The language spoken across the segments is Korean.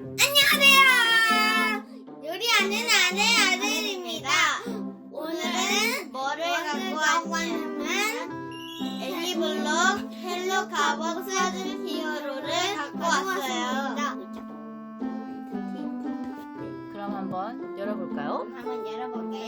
안녕하세요. 요리하는 아내 아들입니다. 오늘은 뭐를 갖고 왔냐면 애니블록 헬로 가벅 사진 히어로를 갖고 왔어요. 그럼 한번 열어볼까요? 한번 열어볼게요.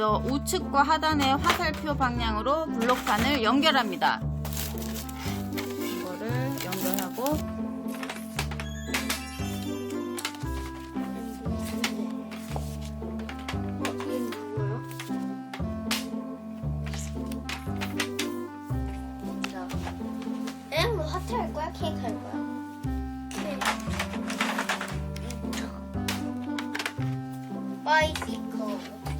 먼저 우측과 하단의 화살표 방향으로 블록판을 연결합니다. 이거를 연결하고 할 거야? 케이크 할 거야? 바이시클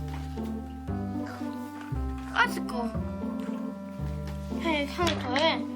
가스코 해, 향 더해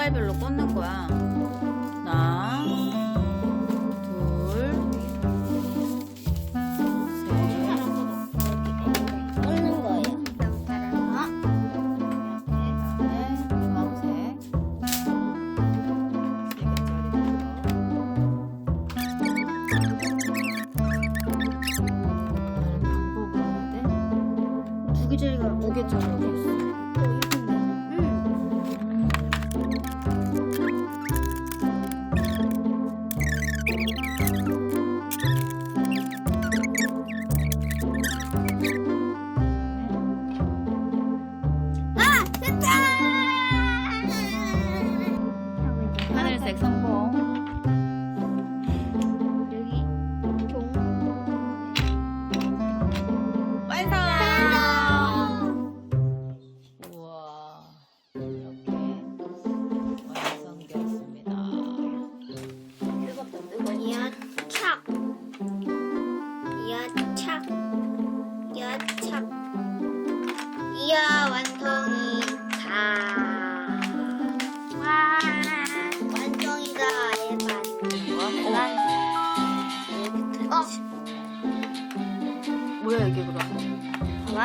색깔별로 꽂는 거야. 하나, 둘, 셋, 먹는 거예요. 따라서 그다음에 두 개짜리가 두 개짜리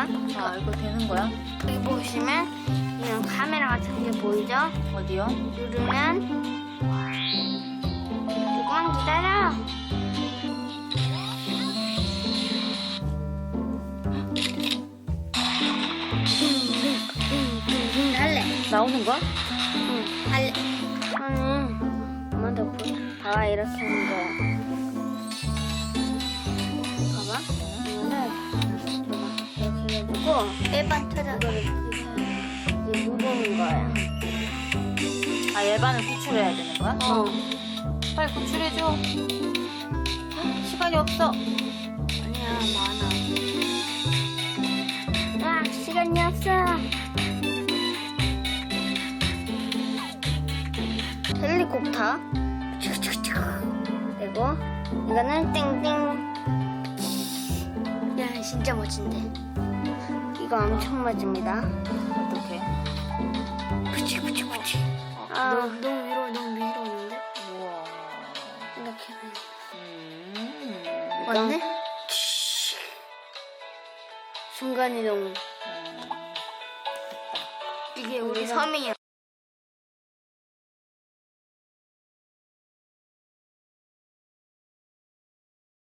봐봐. 자, 이거 되는 거야? 여기 보시면 이런 카메라 같은 게 보이죠? 어디요? 누르면 조금만 기다려. 할래. 나오는 거야? 응, 할래. 아니, 엄마한테 보. 봐봐, 이렇게 하는 거야. 해가지고, 일반 터져서 이게 무거운 거야. 아, 예반을 구출해야 되는 거야? 어. 빨리 구출해줘. 시간이 없어. 아니야, 많아. 아, 시간이 없어. 헬리콥터. 그리고 이거는 땡땡. 야, 진짜 멋진데. 이거 엄청 멋집니다. 어떡해? 그치, 그치, 그치. 아, 너무, 너무 위로, 너무 위로 오는데? 우와. 이렇게 하면. 음. 맞네? 순간이동. 음. 이게 우리 섬이야.